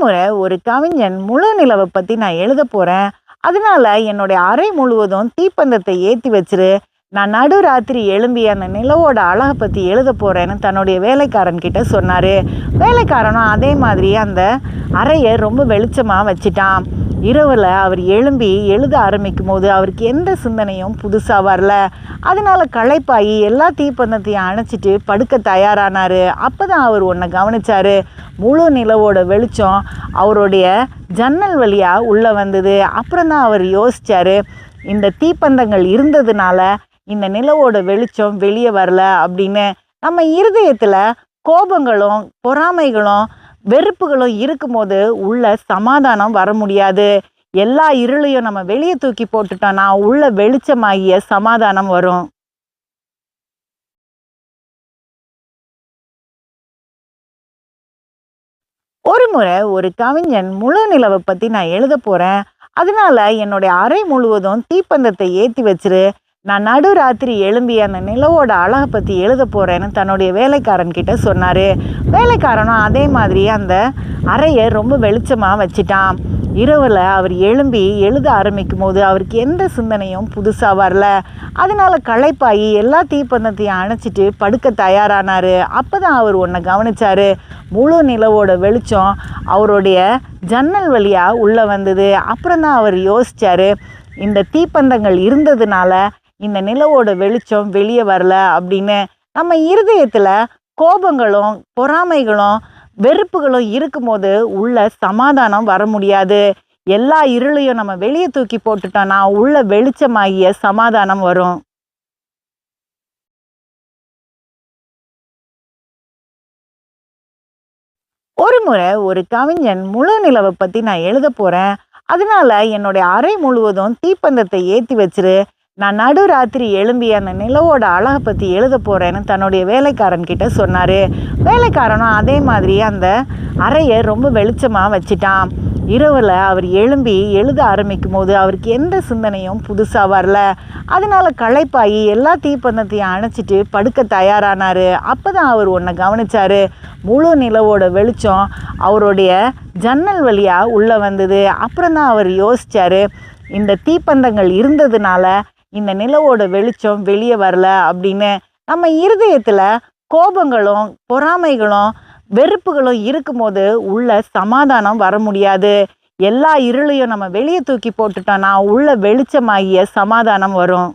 முறை ஒரு கவிஞன் முழு நிலவை பற்றி நான் எழுத போகிறேன் அதனால என்னுடைய அறை முழுவதும் தீப்பந்தத்தை ஏற்றி வச்சிரு. நான் நடு ராத்திரி எழும்பி அந்த நிலவோட அழகை பற்றி எழுத போகிறேன்னு தன்னுடைய வேலைக்காரன் கிட்ட சொன்னார். வேலைக்காரனும் அதே மாதிரி அந்த அறையை ரொம்ப வெளிச்சமாக வச்சிட்டான். இரவில் அவர் எழும்பி எழுத ஆரம்பிக்கும் போது அவருக்கு எந்த சிந்தனையும் புதுசாக வரல. அதனால் களைப்பாகி எல்லா தீப்பந்தத்தையும் அணைச்சிட்டு படுக்க தயாரானார். அப்போ தான் அவர் ஒன்றை கவனித்தார் முழு நிலவோட வெளிச்சம் அவருடைய ஜன்னல் வழியாக உள்ளே வந்தது. அப்புறம் தான் அவர் யோசித்தார் இந்த தீப்பந்தங்கள் இருந்ததுனால இந்த நிலவோட வெளிச்சம் வெளியே வரல அப்படின்னு. நம்ம இருதயத்தில் கோபங்களும் பொறாமைகளும் வெறுப்புகளும் இருக்கும்போது உள்ள சமாதானம் வர முடியாது. எல்லா இருளையும் நம்ம வெளியே தூக்கி போட்டுட்டோம்னா உள்ள வெளிச்சமாகிய சமாதானம் வரும். ஒரு முறை ஒரு கவிஞன் முழு நிலவை பத்தி நான் எழுத போறேன். அதனால என்னுடைய அறை முழுவதும் தீப்பந்தத்தை ஏற்றி வச்சிரு. நான் நடு ராத்திரி எழும்பி அந்த நிலவோட அழகை பற்றி எழுத போகிறேன்னு தன்னுடைய வேலைக்காரன் கிட்ட சொன்னார். வேலைக்காரனும் அதே மாதிரி அந்த அறையை ரொம்ப வெளிச்சமாக வச்சிட்டான். இரவில் அவர் எழும்பி எழுத ஆரம்பிக்கும் போது அவருக்கு எந்த சிந்தனையும் புதுசாக வரல. அதனால களைப்பாகி எல்லா தீப்பந்தத்தையும் அணைச்சிட்டு படுக்க தயாரானார். அப்போ தான் அவர் ஒன்றை கவனித்தார் முழு நிலவோட வெளிச்சம் அவருடைய ஜன்னல் வழியாக உள்ளே வந்தது. அப்புறம் தான் அவர் யோசிச்சாரு இந்த தீப்பந்தங்கள் இருந்ததுனால இந்த நிலவோட வெளிச்சம் வெளியே வரல அப்படின்னு நம்ம இருதயத்தில் கோபங்களும் பொறாமைகளும் வெறுப்புகளும் இருக்கும்போது உள்ள சமாதானம் வர முடியாது. எல்லா இருளையும் நம்ம வெளியே தூக்கி போட்டுட்டோம்னா உள்ள வெளிச்சமாகிய சமாதானம் வரும். ஒரு முறை ஒரு கவிஞன் முழு நிலவை பத்தி நான் எழுத போறேன். அதனால என்னுடைய அறை முழுவதும் தீப்பந்தத்தை ஏற்றி வச்சிரு. நான் நடு ராத்திரி எழும்பி அந்த நிலவோட அழகை பற்றி எழுத போகிறேன்னு தன்னுடைய வேலைக்காரன் கிட்ட சொன்னார். வேலைக்காரனும் அதே மாதிரி அந்த அறையை ரொம்ப வெளிச்சமாக வச்சிட்டான். இரவில் அவர் எழும்பி எழுத ஆரம்பிக்கும் போது அவருக்கு எந்த சிந்தனையும் புதுசாக வரல. அதனால களைப்பாகி எல்லா தீப்பந்தத்தையும் அணைச்சிட்டு படுக்க தயாரானார். அப்போ தான் அவர் ஒன்றை கவனித்தார் முழு நிலவோட வெளிச்சம் அவருடைய ஜன்னல் வழியாக உள்ளே வந்தது. அப்புறம் தான் அவர் யோசித்தார் இந்த தீப்பந்தங்கள் இருந்ததுனால இந்த நிலவோட வெளிச்சம் வெளியே வரல அப்படின்னு நம்ம இருதயத்தில் கோபங்களும் பொறாமைகளும் வெறுப்புகளும் இருக்கும்போது உள்ள சமாதானம் வர முடியாது. எல்லா இருளையும் நம்ம வெளியே தூக்கி போட்டுட்டோம்னா உள்ள வெளிச்சமாகிய சமாதானம் வரும்.